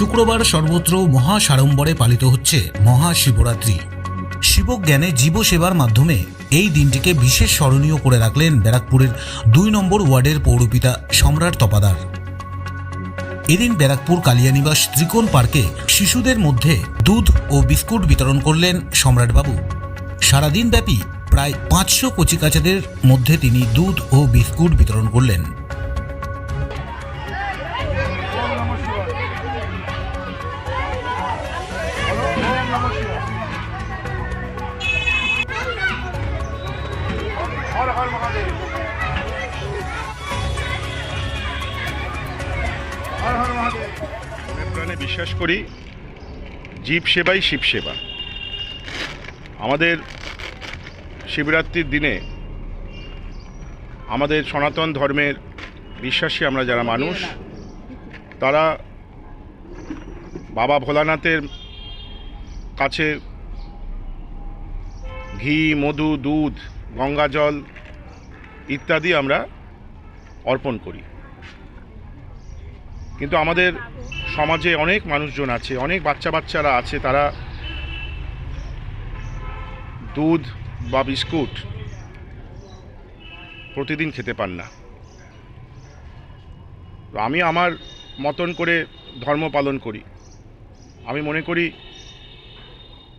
শুক্রবার সর্বত্র মহাসাড়ম্বরে পালিত হচ্ছে মহাশিবরাত্রি। শিবজ্ঞানে জীবসেবার মাধ্যমে এই দিনটিকে বিশেষ স্মরণীয় করে রাখলেন ব্যারাকপুরের দুই নম্বর ওয়ার্ডের পৌরপিতা সম্রাট তপাদার। এদিন ব্যারাকপুর কালিয়ানিবাস ত্রিকোণ পার্কে শিশুদের মধ্যে দুধ ও বিস্কুট বিতরণ করলেন সম্রাটবাবু। সারাদিন ব্যাপী প্রায় পাঁচশো কচিকাচাদের মধ্যে তিনি দুধ ও বিস্কুট বিতরণ করলেন। বিশ্বাস করি, জীব সেবাই শিব সেবা। আমাদের শিবরাত্রির দিনে আমাদের সনাতন ধর্মের বিশ্বাসী আমরা যারা মানুষ, তারা বাবা ভোলানাথের কাছে ঘি, মধু, দুধ, গঙ্গা জল ইত্যাদি আমরা অর্পণ করি। কিন্তু আমাদের সমাজে অনেক মানুষজন আছে, অনেক বাচ্চা বাচ্চারা আছে, তারা দুধ বা বিস্কুট প্রতিদিন খেতে পান না। আমি আমার মতন করে ধর্ম পালন করি। আমি মনে করি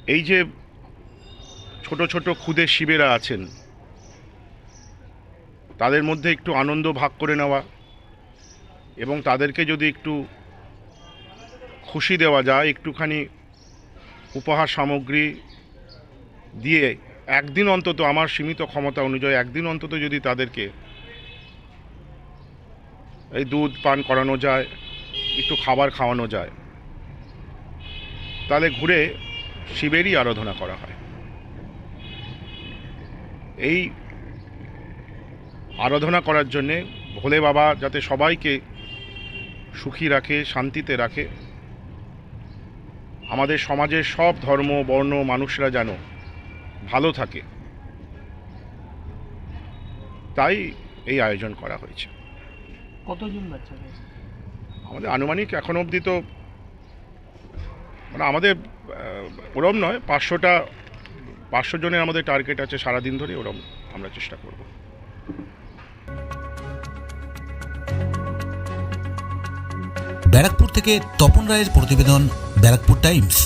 এই যে ছোট ছোট ক্ষুদে শিবেরা আছেন তাদের মধ্যে একটু আনন্দ ভাগ করে নেওয়া এবং তাদেরকে যদি একটু খুশি দেওয়া যায়, একটুখানি উপহার সামগ্রী দিয়ে একদিন অন্তত, আমার সীমিত ক্ষমতা অনুযায়ী একদিন অন্তত যদি তাদেরকে এই দুধ পান করানো যায়, একটু খাবার খাওয়ানো যায়, তাহলে ঘুরে শিবেরই আরাধনা করা হয়। এই আরাধনা করার জন্যে ভোলে বাবা যাতে সবাইকে সুখী রাখে শান্তিতে রাখে। আমাদের সমাজের সব ধর্ম বর্ণ মানুষরা যেন ভালো থাকে। তাই এই আয়োজন করা হয়েছে। কতজন বাচ্চা আমাদের আনুমানিক এখন অবধি তো মানে আমাদের ওরম নয় পাঁচশোটা পাঁচশো জনের আমাদের টার্গেট আছে সারাদিন ধরে ওরম আমরা চেষ্টা করব। ব্যারাকপুর থেকে তপন রায়ের প্রতিবেদন ব্যারাকপুর টাইমস।